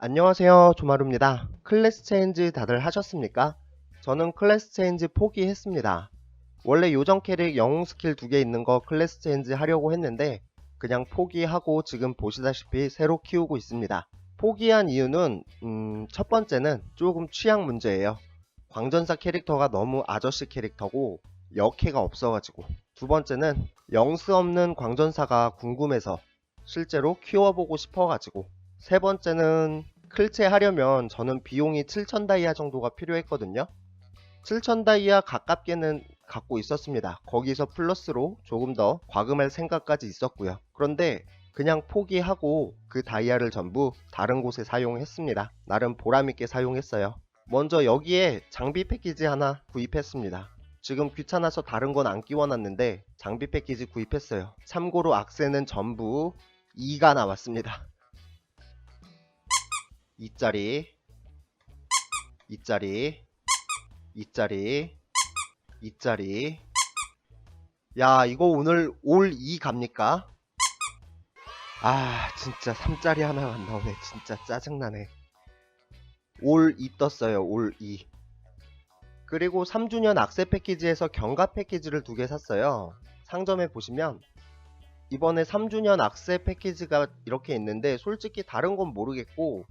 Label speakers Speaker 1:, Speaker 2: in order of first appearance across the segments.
Speaker 1: 안녕하세요 조마루입니다. 클래스 체인지 다들 하셨습니까? 저는 클래스 체인지 포기했습니다. 원래 요정 캐릭 영웅 스킬 두 개 있는 거 클래스 체인지 하려고 했는데 그냥 포기하고 지금 보시다시피 새로 키우고 있습니다. 포기한 이유는 음, 첫 번째는 조금 취향 문제예요. 광전사 캐릭터가 너무 아저씨 캐릭터고 역해가 없어가지고 두 번째는 영스 없는 광전사가 궁금해서 실제로 키워보고 싶어가지고 세 번째는 클체 하려면 저는 비용이 7,000 다이아 정도가 필요했거든요. 7,000 다이아 가깝게는 갖고 있었습니다. 거기서 플러스로 조금 더 과금할 생각까지 있었고요. 그런데 그냥 포기하고 그 다이아를 전부 다른 곳에 사용했습니다. 나름 보람있게 사용했어요. 먼저 여기에 장비 패키지 하나 구입했습니다. 지금 귀찮아서 다른 건 안 끼워놨는데 장비 패키지 구입했어요. 참고로 악세는 전부 2가 나왔습니다. 이짜리 이짜리 이짜리 이짜리 야 이거 오늘 올 2 갑니까? 아 진짜 3짜리 하나가 안 나오네 진짜 짜증나네 올 2 떴어요 올 2. 그리고 3주년 악세 패키지에서 경가 패키지를 두 개 샀어요 상점에 보시면 이번에 3주년 악세 패키지가 이렇게 있는데 솔직히 다른 건 모르겠고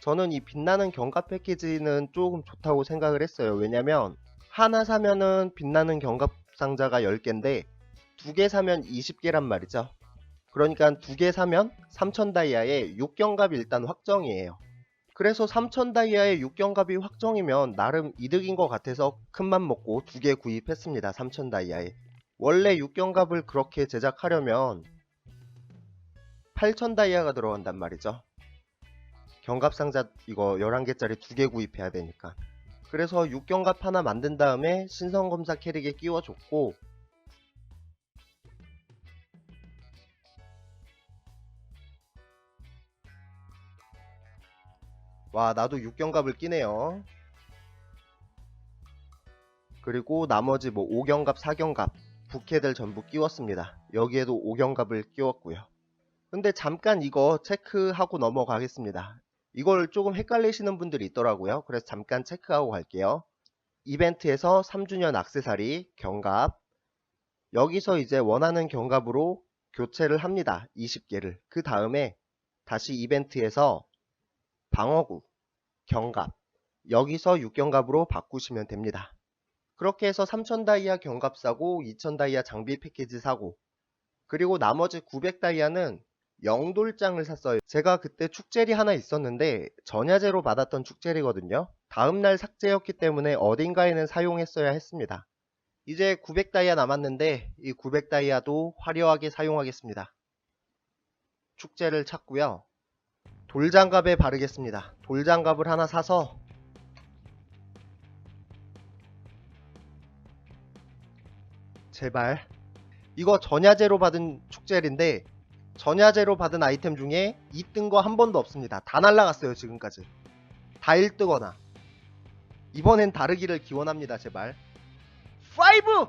Speaker 1: 저는 이 빛나는 경가 패키지는 조금 좋다고 생각을 했어요. 왜냐면 하나 사면은 빛나는 경갑 상자가 10개인데 두 개 사면 20개란 말이죠. 그러니까 두 개 사면 3000 다이아에 6경갑이 일단 확정이에요. 그래서 3000 다이아에 6경갑이 확정이면 나름 이득인 것 같아서 큰맘 먹고 두 개 구입했습니다. 3000 다이아에. 원래 6경갑을 그렇게 제작하려면 8000 다이아가 들어간단 말이죠. 경갑 상자 이거 11개짜리 두 개 구입해야 되니까. 그래서 6경갑 하나 만든 다음에 신성검사 캐릭에 끼워줬고 와 나도 6경갑을 끼네요. 그리고 나머지 뭐 5경갑, 4경갑 부캐들 전부 끼웠습니다. 여기에도 5경갑을 끼웠고요. 근데 잠깐 이거 체크하고 넘어가겠습니다. 이걸 조금 헷갈리시는 분들이 있더라고요. 그래서 잠깐 체크하고 갈게요. 이벤트에서 3주년 악세사리, 경갑. 여기서 이제 원하는 경갑으로 교체를 합니다. 20개를. 그 다음에 다시 이벤트에서 방어구, 경갑. 여기서 6경갑으로 바꾸시면 됩니다. 그렇게 해서 3000 다이아 경갑 사고 2000 다이아 장비 패키지 사고 그리고 나머지 900 다이아는 영돌장을 샀어요. 제가 그때 축제리 하나 있었는데 전야제로 받았던 축제리거든요. 다음날 삭제였기 때문에 어딘가에는 사용했어야 했습니다. 이제 900 다이아 남았는데 이 900 다이아도 화려하게 사용하겠습니다. 축제를 찾고요. 돌장갑에 바르겠습니다. 돌장갑을 하나 사서 제발 이거 전야제로 받은 축제리인데 전야제로 받은 아이템 중에 2뜬 거 한 번도 없습니다. 다 날라갔어요, 지금까지. 다 1뜨거나. 이번엔 다르기를 기원합니다, 제발. 5!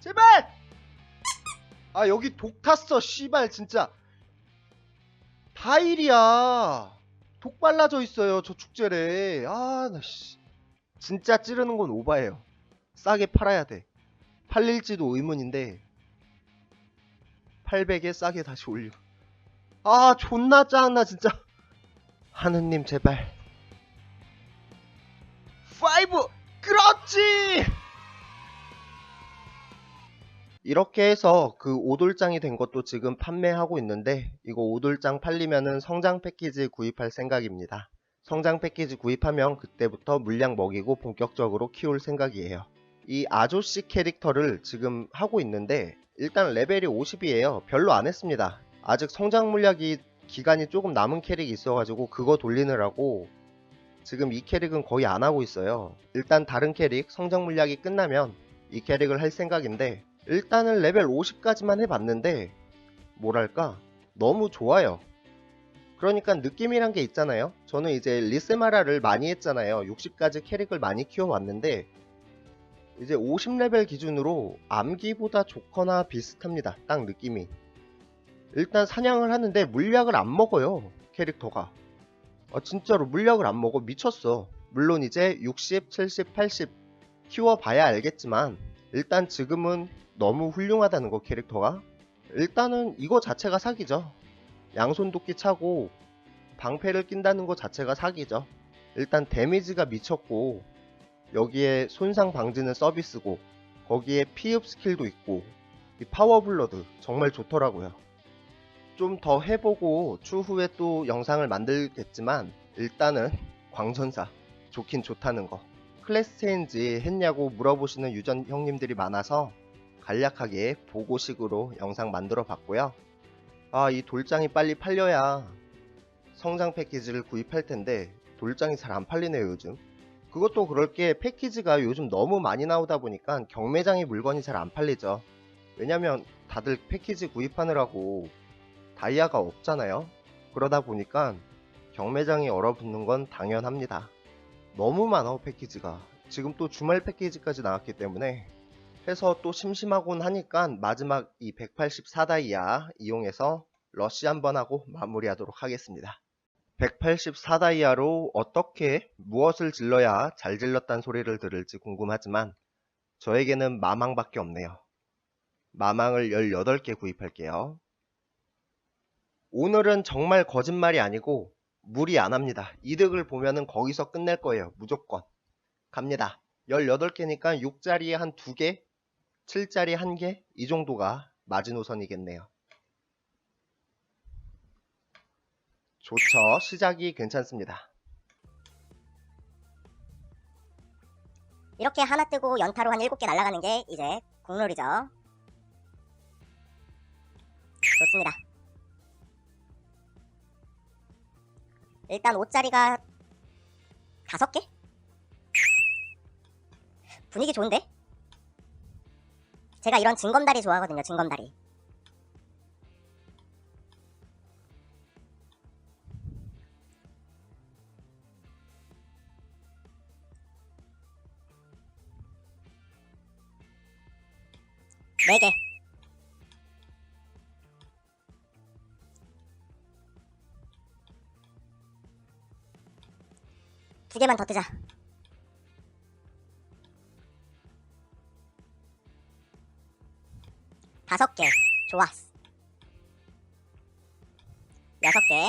Speaker 1: 제발! 아, 여기 독 탔어, 씨발, 진짜. 다 1이야. 독 발라져 있어요, 저 축제래. 아, 나, 씨. 진짜 찌르는 건 오바예요. 싸게 팔아야 돼. 팔릴지도 의문인데, 800에 싸게 다시 올려. 아, 존나 짱나, 진짜. 하느님, 제발. 5! 그렇지! 이렇게 해서 그 5돌장이 된 것도 지금 판매하고 있는데, 이거 5돌장 팔리면은 성장 패키지 구입할 생각입니다. 성장 패키지 구입하면 그때부터 물량 먹이고 본격적으로 키울 생각이에요. 이 아조씨 캐릭터를 지금 하고 있는데, 일단 레벨이 50이에요. 별로 안 했습니다. 아직 성장 물약이 기간이 조금 남은 캐릭이 있어가지고 그거 돌리느라고 지금 이 캐릭은 거의 안 하고 있어요. 일단 다른 캐릭 성장 물약이 끝나면 이 캐릭을 할 생각인데 일단은 레벨 50까지만 해봤는데 뭐랄까 너무 좋아요. 그러니까 느낌이란 게 있잖아요. 저는 이제 리스마라를 많이 했잖아요. 60까지 캐릭을 많이 키워왔는데 이제 50레벨 기준으로 암기보다 좋거나 비슷합니다. 딱 느낌이. 일단 사냥을 하는데 물약을 안 먹어요. 캐릭터가. 아, 진짜로 물약을 안 먹어 미쳤어. 물론 이제 60, 70, 80 키워봐야 알겠지만 일단 지금은 너무 훌륭하다는 거 캐릭터가 일단은 이거 자체가 사기죠. 양손도끼 차고 방패를 낀다는 거 자체가 사기죠. 일단 데미지가 미쳤고 여기에 손상 방지는 서비스고 거기에 피흡 스킬도 있고 이 파워 블러드 정말 좋더라고요. 좀 더 해보고 추후에 또 영상을 만들겠지만 일단은 광전사 좋긴 좋다는 거. 클래스 체인지 했냐고 물어보시는 유전 형님들이 많아서 간략하게 보고식으로 영상 만들어 봤고요. 아, 이 돌장이 빨리 팔려야 성장 패키지를 구입할 텐데 돌장이 잘 안 팔리네요, 요즘. 그것도 그럴 게 패키지가 요즘 너무 많이 나오다 보니까 경매장에 물건이 잘 안 팔리죠. 왜냐면 다들 패키지 구입하느라고 다이아가 없잖아요. 그러다 보니까 경매장이 얼어붙는 건 당연합니다. 너무 많아 패키지가. 지금 또 주말 패키지까지 나왔기 때문에 해서 또 심심하곤 하니까 마지막 이 184다이아 이용해서 러시 한번 하고 마무리하도록 하겠습니다. 184다이아로 어떻게 무엇을 질러야 잘 질렀단 소리를 들을지 궁금하지만 저에게는 마망밖에 없네요. 마망을 18개 구입할게요. 오늘은 정말 거짓말이 아니고 무리 안 합니다. 이득을 보면은 거기서 끝낼 거예요. 무조건. 갑니다. 18개니까 6짜리에 한 2개, 7짜리 1개, 이 정도가 마지노선이겠네요. 좋죠. 시작이 괜찮습니다.
Speaker 2: 이렇게 하나 뜨고 연타로 한 7개 날아가는 게 이제 국룰이죠. 좋습니다. 일단 5짜리가 5개? 분위기 좋은데? 제가 이런 징검다리 좋아하거든요, 징검다리. 네 개. 두 개만 더 뜨자. 다섯 개. 좋았어. 여섯 개.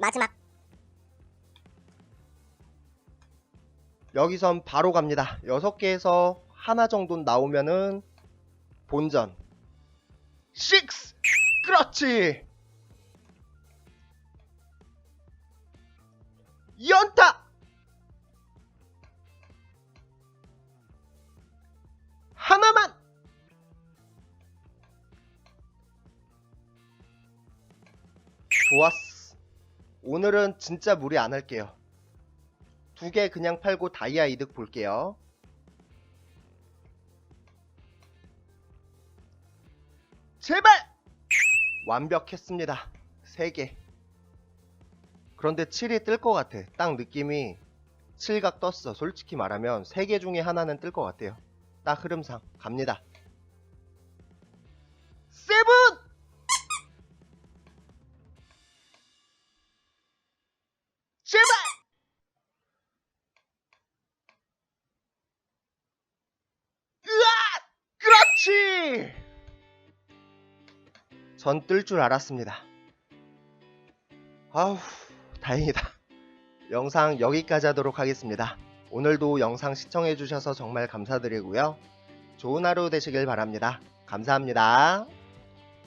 Speaker 2: 마지막.
Speaker 1: 여기선 바로 갑니다. 6개에서 하나 정도 나오면은 본전. 6! 그렇지! 연타! 하나만! 좋았어. 오늘은 진짜 무리 안 할게요. 두 개 그냥 팔고 다이아 이득 볼게요. 제발! 완벽했습니다. 세 개. 그런데 7이 뜰 것 같아. 딱 느낌이 7각 떴어. 솔직히 말하면 3개 중에 하나는 뜰 것 같아요. 딱 흐름상. 갑니다. 세븐! 전 뜰 줄 알았습니다. 아우, 다행이다. 영상 여기까지 하도록 하겠습니다. 오늘도 영상 시청해주셔서 정말 감사드리고요. 좋은 하루 되시길 바랍니다. 감사합니다.